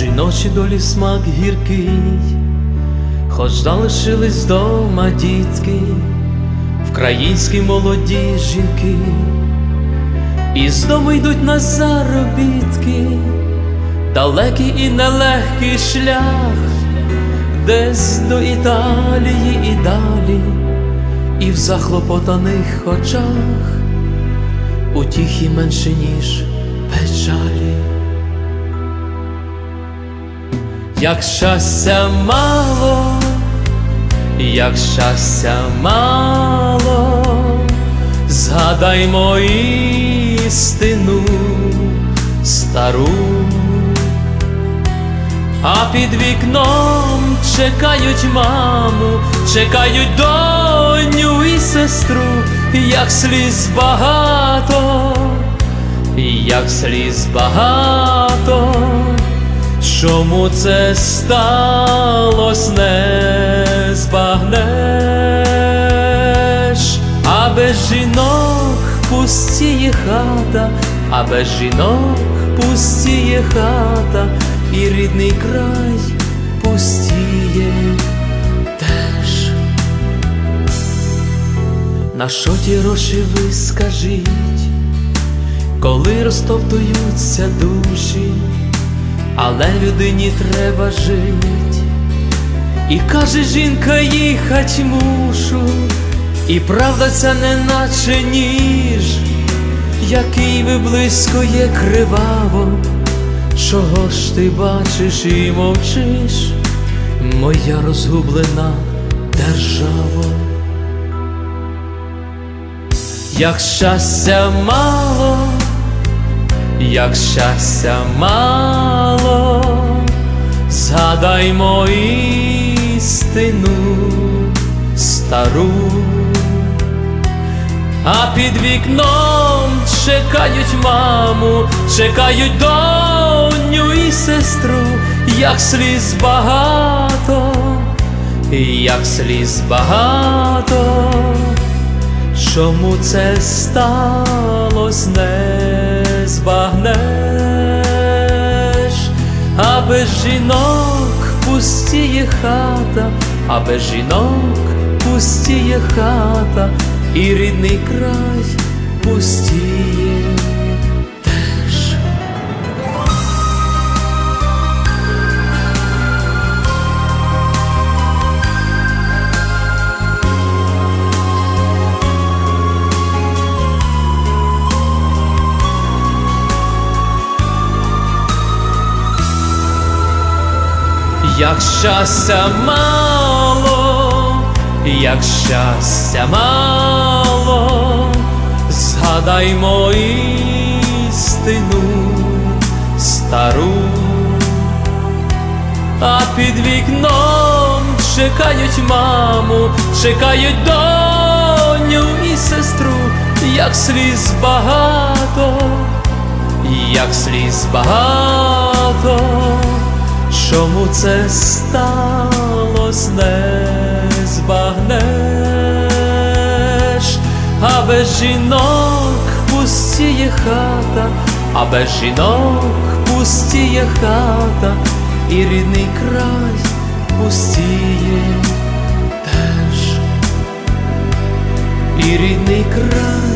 ночі долі смак гіркий, хоч залишились дома дітки, українські молоді жінки, і з дому йдуть на заробітки, далекий і нелегкий шлях, десь до Італії і далі, і в захлопотаних очах утіхи менше, ніж печалі. Як щастя мало, як щастя мало, згадаймо істину стару, а під вікном чекають маму, чекають доню і сестру, як сліз багато, як сліз багато. Чому це сталось, не збагнеш, а без жінок пустіє хата, а без жінок пустіє хата, і рідний край пустіє теж. На що ті гроші ви скажіть, коли розтоптуються душі? Але людині треба жить, і каже жінка, їхать мушу, і правда ця не наче ніж, який виблискує криваво, чого ж ти бачиш і мовчиш, моя розгублена держава. Як щастя мало як щастя мало, згадаймо істину стару, а під вікном чекають маму, чекають доню і сестру, як сліз багато, як сліз багато. Чому це сталось, не збагнеш, а без жінок пустіє хата, а без жінок пустіє хата, і рідний край пустіє Як щастя мало, як щастя мало, згадаймо істину стару, а під вікном чекають маму, чекають доню і сестру, як сліз багато, як сліз багато. Чому це сталось, не збагнеш, а без жінок пустіє хата, а без жінок пустіє хата, і рідний край пустіє теж, і рідний край